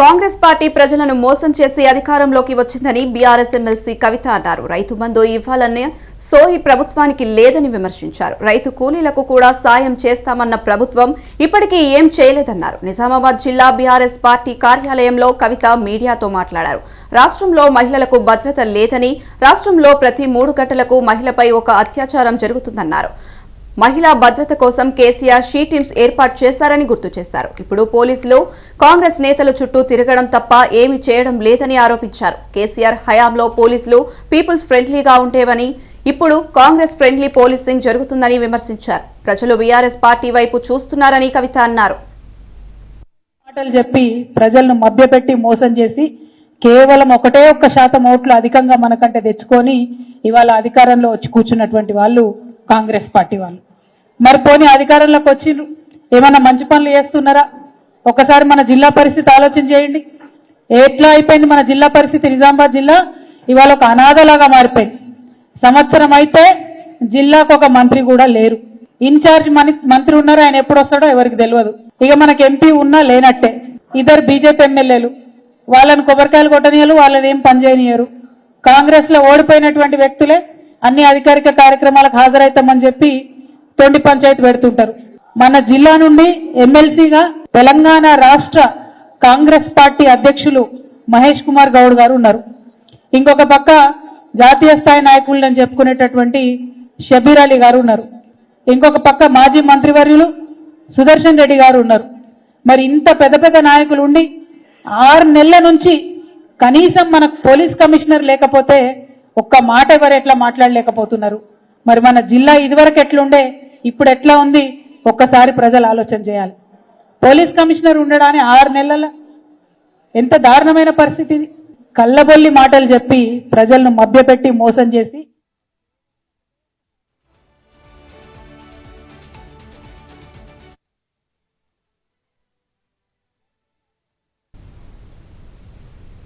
Congress party ప్రజలను మోసం చేసి అధికారంలోకి వచ్చిందని బీఆర్ఎస్ ఎమ్మెల్సీ కవిత అన్నారు. రైతు బంధు ఇవ్వాలనే సోయి ప్రభుత్వానికి లేదని విమర్శించారు. రైతు కూలీలకు కూడా సాయం చేస్తామన్న ప్రభుత్వం ఇప్పటికీ ఏం చేయలేదన్నారు. నిజామాబాద్ జిల్లా బీఆర్ఎస్ పార్టీ కార్యాలయంలో కవిత మీడియాతో మాట్లాడారు. రాష్ట్రంలో మహిళలకు భద్రత లేదని రాష్ట్రంలో ప్రతి మూడు గంటలకు మహిళపై ఒక అత్యాచారం జరుగుతుందన్నారు. మహిళా భద్రత కోసం కేసీఆర్ షీ టీమ్స్ ఏర్పాటు చేశారని గుర్తు చేశారు. ఇప్పుడు పోలీసులు కాంగ్రెస్ నేతల చుట్టూ తిరగడం తప్ప ఏమి చేయడం లేదని ఆరోపించారు. కేసీఆర్ హయాంలో పోలీసులు పీపుల్స్ ఫ్రెండ్లీగా ఉండేవని ఇప్పుడు కాంగ్రెస్ ఫ్రెండ్లీ పోలీసింగ్ జరుగుతుందని విమర్శించారు. ప్రజలు బీఆర్ఎస్ పార్టీ వైపు చూస్తున్నారని కవిత అన్నారు. మాటలు చెప్పి ప్రజలను మభ్యపెట్టి మోసం చేసి కేవలం ఒకటే ఒక్క శాతం ఓట్లు అధికంగా మనకంటే తెచ్చుకొని ఇవాళ అధికారంలో వచ్చి కూర్చున్నటువంటి వాళ్ళు కాంగ్రెస్ పార్టీ వాళ్ళు. మరి పోనీ అధికారంలోకి వచ్చిండ్రు ఏమైనా మంచి పనులు చేస్తున్నారా? ఒకసారి మన జిల్లా పరిస్థితి ఆలోచన చేయండి. ఎట్లా అయిపోయింది మన జిల్లా పరిస్థితి? నిజామాబాద్ జిల్లా ఇవాళ ఒక అనాథలాగా మారిపోయింది. సంవత్సరం అయితే జిల్లాకు ఒక మంత్రి కూడా లేరు. ఇన్ఛార్జ్ మంత్రి ఉన్నారు ఆయన ఎప్పుడు వస్తాడో ఎవరికి తెలియదు. ఇక మనకి ఎంపీ ఉన్నా లేనట్టే. ఇద్దరు బీజేపీ ఎమ్మెల్యేలు వాళ్ళని కొబ్బరికాయలు కొట్టనీయరు వాళ్ళని ఏం పని కాంగ్రెస్లో ఓడిపోయినటువంటి వ్యక్తులే అన్ని అధికారిక కార్యక్రమాలకు హాజరవుతామని చెప్పి తొండి పంచాయతీ పెడుతుంటారు. మన జిల్లా నుండి ఎమ్మెల్సీగా తెలంగాణ రాష్ట్ర కాంగ్రెస్ పార్టీ అధ్యక్షులు మహేష్ కుమార్ గౌడ్ గారు ఉన్నారు. ఇంకొక పక్క జాతీయ స్థాయి నాయకులని చెప్పుకునేటటువంటి షబీర్ అలీ గారు ఉన్నారు. ఇంకొక పక్క మాజీ మంత్రివర్యులు సుదర్శన్ రెడ్డి గారు ఉన్నారు. మరి ఇంత పెద్ద పెద్ద నాయకులు ఉండి ఆరు నెలల నుంచి కనీసం మనకు పోలీస్ కమిషనర్ లేకపోతే ఒక్క మాట ఎవరు ఎట్లా మాట్లాడలేకపోతున్నారు? మరి మన జిల్లా ఇదివరకు ఎట్లుండే? ఇప్పుడు ఎట్లా ఉంది? ఒక్కసారి ప్రజలు ఆలోచన చేయాలి. పోలీస్ కమిషనర్ ఉండడాన్ని ఆరు నెలల ఎంత దారుణమైన పరిస్థితి కళ్ళబొల్లి మాటలు చెప్పి ప్రజలను మభ్యపెట్టి మోసం చేసి